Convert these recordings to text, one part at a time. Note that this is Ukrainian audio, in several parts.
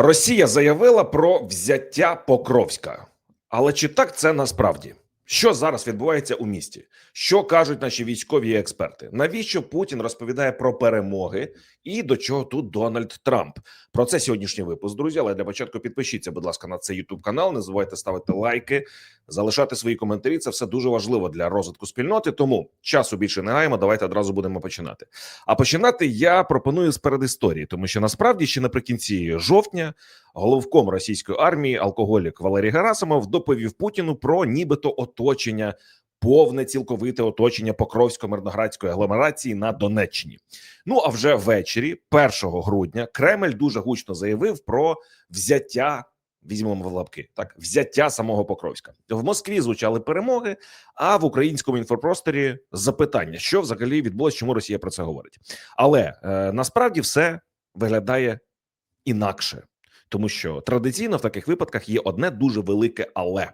Росія заявила про взяття Покровська. Але чи так це насправді? Що зараз відбувається у місті? Що кажуть наші військові експерти? Навіщо Путін розповідає про перемоги і до чого тут Дональд Трамп? Про це сьогоднішній випуск, друзі. Але для початку підпишіться, будь ласка, на цей YouTube канал. Не забувайте ставити лайки, залишати свої коментарі. Це все дуже важливо для розвитку спільноти. Тому часу більше не гаємо. Давайте одразу будемо починати. А починати я пропоную з передісторії, тому що насправді ще наприкінці жовтня головком російської армії алкоголік Валерій Герасимов доповів Путіну про нібито оточення. Повне цілковите оточення Покровсько-мирноградської агломерації на Донеччині. Ну а вже ввечері, 1 грудня, Кремль дуже гучно заявив про взяття. Візьмемо в лапки так, взяття самого Покровська в Москві звучали перемоги. А в українському інфопросторі запитання, що взагалі відбулося, чому Росія про це говорить. Але е, насправді все виглядає інакше, тому що традиційно в таких випадках є одне дуже велике але.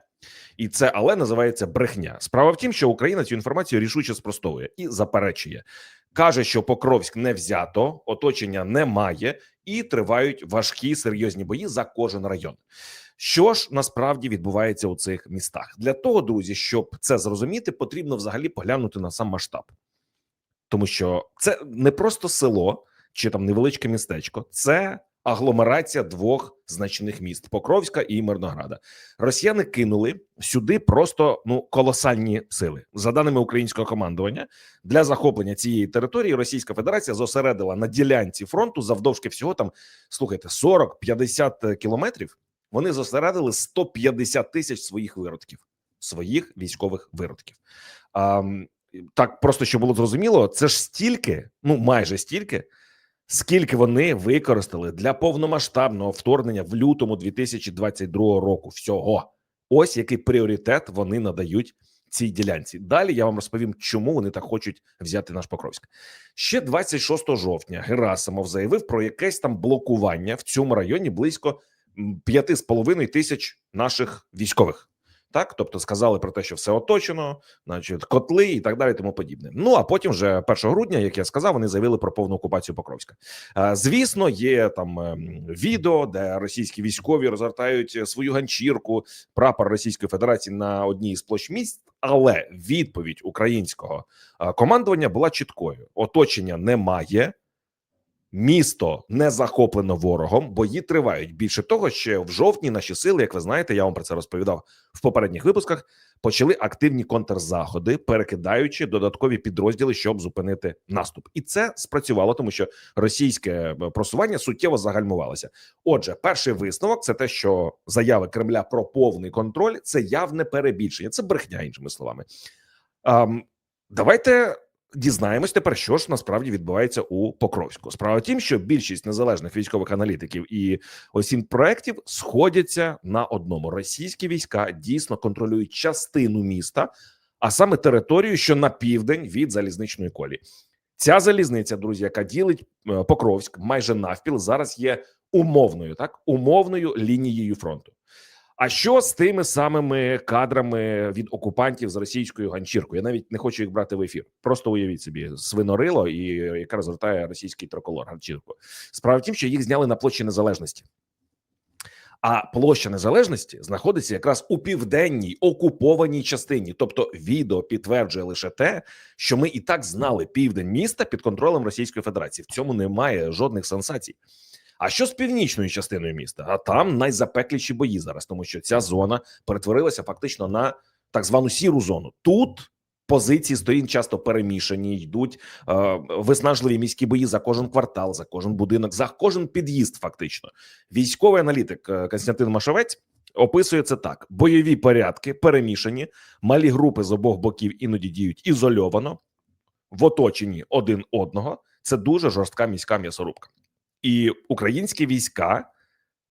І це але називається брехня. Справа в тім, що Україна цю інформацію рішуче спростовує і заперечує. Каже, що Покровськ не взято, оточення немає, і тривають важкі серйозні бої за кожен район. Що ж насправді відбувається у цих містах? Для того, друзі, щоб це зрозуміти, потрібно взагалі поглянути на сам масштаб, тому що це не просто село чи там невеличке містечко, це агломерація двох значних міст Покровська і Мирнограда. Росіяни кинули сюди просто ну колосальні сили. За даними українського командування, для захоплення цієї території Російська Федерація зосередила на ділянці фронту завдовжки всього там слухайте 40-50 кілометрів. Вони зосередили 150 тисяч своїх виродків, своїх військових виродків. А, так просто щоб було зрозуміло, це ж стільки, ну майже стільки скільки вони використали для повномасштабного вторгнення в лютому 2022 року. Всього ось який пріоритет вони надають цій ділянці. Далі я вам розповім, чому вони так хочуть взяти наш Покровськ. Ще 26 жовтня Герасимов заявив про якесь там блокування в цьому районі близько 5,5 тисяч наших військових. Так, тобто сказали про те, що все оточено, значить, котли і так далі, тому подібне. Ну а потім, вже 1 грудня, як я сказав, вони заявили про повну окупацію Покровська. Звісно, є там ем, відео, де російські військові розгортають свою ганчірку, прапор Російської Федерації на одній з площ міст. Але відповідь українського командування була чіткою: оточення немає. Місто не захоплено ворогом, бої тривають. Більше того, ще в жовтні наші сили, як ви знаєте, я вам про це розповідав в попередніх випусках. Почали активні контрзаходи, перекидаючи додаткові підрозділи, щоб зупинити наступ, і це спрацювало, тому що російське просування суттєво загальмувалося. Отже, перший висновок це те, що заяви Кремля про повний контроль це явне перебільшення, це брехня, іншими словами. Um, давайте Дізнаємось тепер, що ж насправді відбувається у Покровську. Справа в тім, що більшість незалежних військових аналітиків і осін проектів сходяться на одному: російські війська дійсно контролюють частину міста, а саме територію, що на південь від залізничної колії. Ця залізниця, друзі, яка ділить Покровськ майже навпіл, зараз є умовною, так умовною лінією фронту. А що з тими самими кадрами від окупантів з російською ганчіркою? Я навіть не хочу їх брати в ефір. Просто уявіть собі свинорило, і яка розвертає російський триколор ганчірку. Справа в тім, що їх зняли на площі незалежності. А площа незалежності знаходиться якраз у південній окупованій частині. Тобто, відео підтверджує лише те, що ми і так знали південь міста під контролем Російської Федерації. В цьому немає жодних сенсацій. А що з північною частиною міста? А там найзапекліші бої зараз, тому що ця зона перетворилася фактично на так звану сіру зону. Тут позиції сторін часто перемішані, йдуть е, виснажливі міські бої за кожен квартал, за кожен будинок, за кожен під'їзд. Фактично, військовий аналітик е, Константин Машовець. Описує це так: бойові порядки перемішані, малі групи з обох боків іноді діють ізольовано в оточенні один одного. Це дуже жорстка міська м'ясорубка і українські війська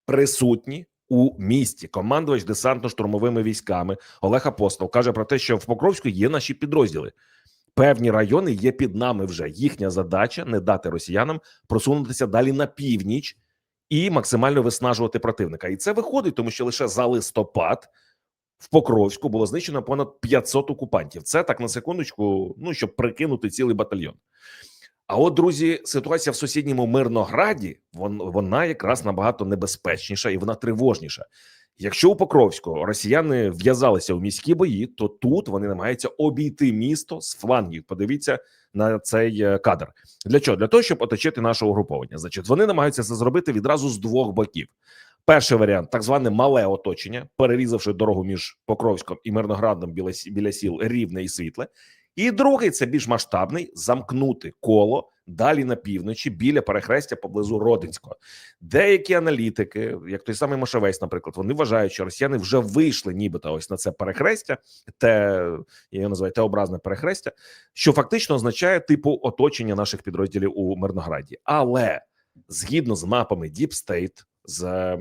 присутні у місті. Командувач десантно-штурмовими військами Олег Апостол каже про те, що в Покровську є наші підрозділи. Певні райони є під нами вже. Їхня задача не дати росіянам просунутися далі на північ і максимально виснажувати противника. І це виходить, тому що лише за листопад в Покровську було знищено понад 500 окупантів. Це так на секундочку, ну щоб прикинути цілий батальйон. А от, друзі, ситуація в сусідньому Мирнограді вон, вона якраз набагато небезпечніша і вона тривожніша. Якщо у Покровську росіяни в'язалися у міські бої, то тут вони намагаються обійти місто з флангів. Подивіться на цей е, кадр. Для чого? Для того, щоб оточити наше угруповання. Значить, вони намагаються це зробити відразу з двох боків. Перший варіант так зване мале оточення, перерізавши дорогу між Покровськом і Мирноградом біля, біля сіл Рівне і Світле. І другий це більш масштабний замкнути коло далі на півночі біля перехрестя поблизу Родинського. Деякі аналітики, як той самий Мошевець, наприклад, вони вважають, що росіяни вже вийшли, нібито ось на це перехрестя, те я його називаю теобразне перехрестя, що фактично означає типу оточення наших підрозділів у Мирнограді. Але згідно з мапами Deep State, з е,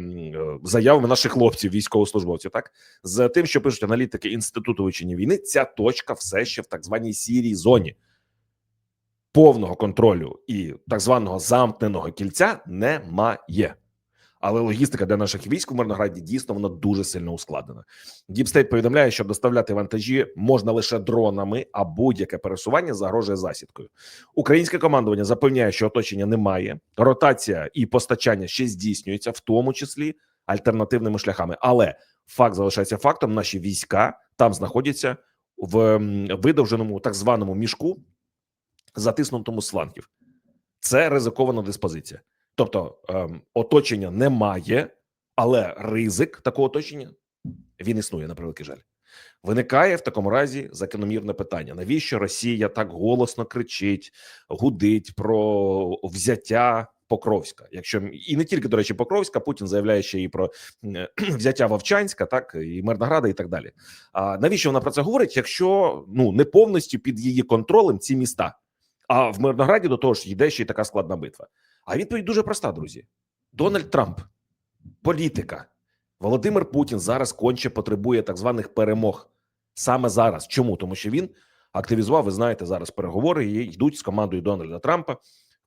заявами наших хлопців, військовослужбовців, так з тим, що пишуть аналітики інституту вивчення війни, ця точка все ще в так званій сірій зоні. Повного контролю і так званого замкненого кільця немає. Але логістика для наших військ у Мирнограді дійсно вона дуже сильно ускладнена. Діпстейт повідомляє, що доставляти вантажі можна лише дронами, а будь-яке пересування загрожує засідкою. Українське командування запевняє, що оточення немає. Ротація і постачання ще здійснюється, в тому числі альтернативними шляхами. Але факт залишається фактом: наші війська там знаходяться в видовженому так званому мішку, затиснутому з флангів. Це ризикована диспозиція. Тобто ем, оточення немає, але ризик такого оточення він існує на превеликий жаль. Виникає в такому разі закономірне питання: навіщо Росія так голосно кричить, гудить про взяття Покровська? Якщо і не тільки до речі, Покровська, Путін заявляє ще і про взяття Вовчанська, так і Мирнограда, і так далі. А навіщо вона про це говорить? Якщо ну не повністю під її контролем ці міста? А в Мирнограді до того ж йде ще й така складна битва. А відповідь дуже проста, друзі: Дональд Трамп, політика. Володимир Путін зараз конче потребує так званих перемог саме зараз. Чому? Тому що він активізував, ви знаєте, зараз переговори йдуть з командою Дональда Трампа,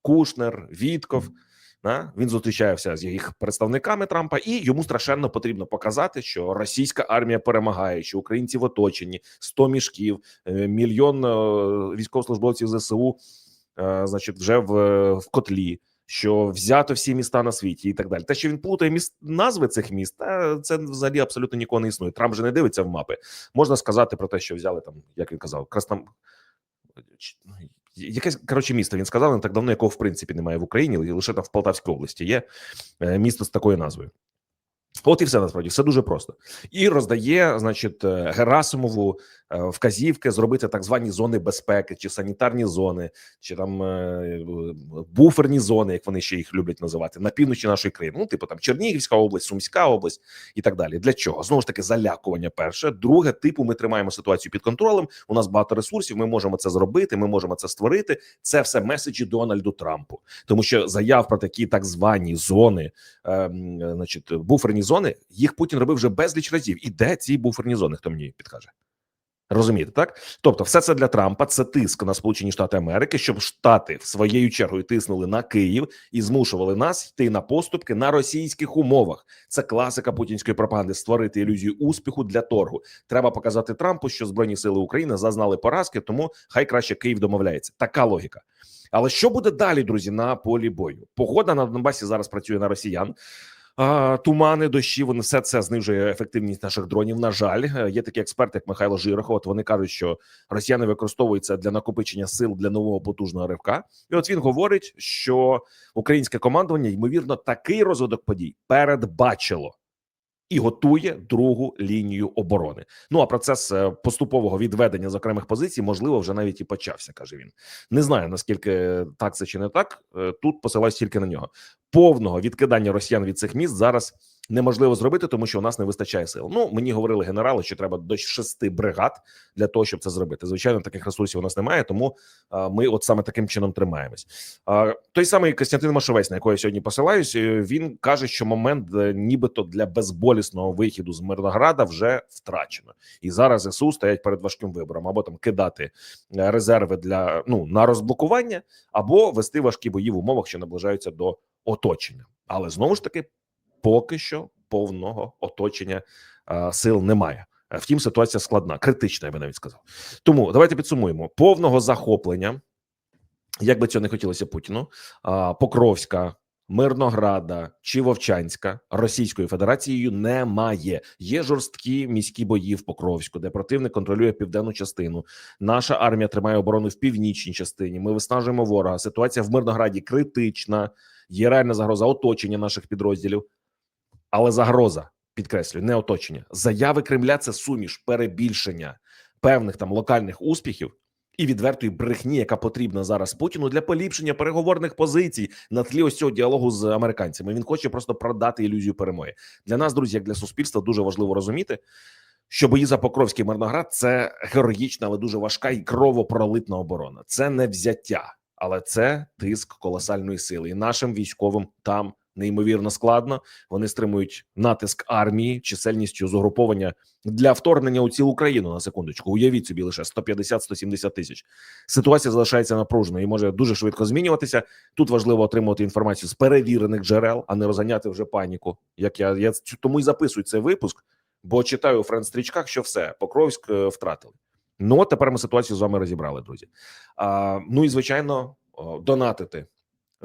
Кушнер, Вітков. Да? Він зустрічався з їх представниками Трампа, і йому страшенно потрібно показати, що російська армія перемагає, що українці в оточенні 100 мішків, е, мільйон е, військовослужбовців ЗСУ, е, значить, вже в, в котлі. Що взято всі міста на світі і так далі. Те, що він плутає міст назви цих міст, це взагалі абсолютно нікого не існує. Трамп же не дивиться в мапи. Можна сказати про те, що взяли там, як він казав, ну, якесь коротше місто. Він сказав не так давно, якого в принципі немає в Україні, лише там в Полтавській області є е, місто з такою назвою. От і все насправді все дуже просто і роздає, значить, е, Герасимову е, вказівки зробити так звані зони безпеки, чи санітарні зони, чи там е, буферні зони, як вони ще їх люблять називати, на півночі нашої країни. Ну, типу там Чернігівська область, Сумська область і так далі. Для чого знову ж таки залякування? Перше, друге, типу, ми тримаємо ситуацію під контролем. У нас багато ресурсів. Ми можемо це зробити. Ми можемо це створити. Це все меседжі Дональду Трампу, тому що заяв про такі так звані зони, ем, значить, буферні зони, їх Путін робив вже безліч разів. І де ці буферні зони? Хто мені підкаже? Розумієте, так? Тобто, все це для Трампа це тиск на Сполучені Штати Америки, щоб Штати в своєю чергою тиснули на Київ і змушували нас йти на поступки на російських умовах. Це класика путінської пропаганди створити ілюзію успіху для торгу. Треба показати Трампу, що збройні сили України зазнали поразки, тому хай краще Київ домовляється. Така логіка. Але що буде далі, друзі, на полі бою? Погода на Донбасі зараз працює на росіян. Тумани, дощі, вони все це знижує ефективність наших дронів. На жаль, Е, є такі експерти, як Михайло Жирохов. Вони кажуть, що росіяни використовують це для накопичення сил для нового потужного ривка. І от він говорить, що українське командування ймовірно такий розвиток подій передбачило і готує другу лінію оборони. Ну а процес е, поступового відведення з окремих позицій, можливо, вже навіть і почався. каже він. Не знаю наскільки так це чи не так. Е, Тут посилаюсь тільки на нього. Повного відкидання росіян від цих міст зараз неможливо зробити, тому що у нас не вистачає сил. Ну мені говорили генерали, що треба до шести бригад для того, щоб це зробити. Звичайно, таких ресурсів у нас немає, тому ми от саме таким чином тримаємось. Той самий Костянтин Машовець, на якого я сьогодні посилаюсь, е, він каже, що момент, е, нібито для безболісного вихіду з Мирнограда вже втрачено, і зараз ЗСУ стоять перед важким вибором або там кидати е, резерви для ну на розблокування, або вести важкі бої в умовах, що наближаються до оточення. Але знову ж таки, поки що повного оточення а, сил немає. Е, Втім, ситуація складна, критична, я би навіть сказав. Тому давайте підсумуємо: повного захоплення як би цього не хотілося Путіну, а, Покровська, Мирнограда чи Вовчанська Російською Федерацією немає. Є жорсткі міські бої в Покровську, де противник контролює південну частину. Наша армія тримає оборону в північній частині. Ми виснажуємо ворога. Ситуація в Мирнограді критична. Є реальна загроза оточення наших підрозділів, але загроза підкреслюю, не оточення. Заяви Кремля це суміш перебільшення певних там локальних успіхів і відвертої брехні, яка потрібна зараз Путіну для поліпшення переговорних позицій на тлі ось цього діалогу з американцями. Він хоче просто продати ілюзію перемоги. Для нас, друзі, як для суспільства, дуже важливо розуміти, що бої за Покровський Мирноград це героїчна, але дуже важка і кровопролитна оборона. Це не взяття, але це тиск колосальної сили. І нашим військовим там неймовірно складно. Вони стримують натиск армії чисельністю з угруповання для вторгнення у цілу країну на секундочку. Уявіть собі лише 150-170 тисяч. Ситуація залишається напруженою і може дуже швидко змінюватися. Тут важливо отримувати інформацію з перевірених джерел, а не розганяти вже паніку. Як я, я тому й записую цей випуск, бо читаю у френд-стрічках, що все Покровськ е, втратили. Ну от тепер ми ситуацію з вами розібрали, друзі. А, ну і звичайно, донатити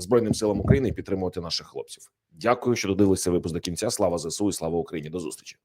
Збройним силам України і підтримувати наших хлопців. Дякую, що додивилися випуск до кінця. Слава ЗСУ і слава Україні. До зустрічі.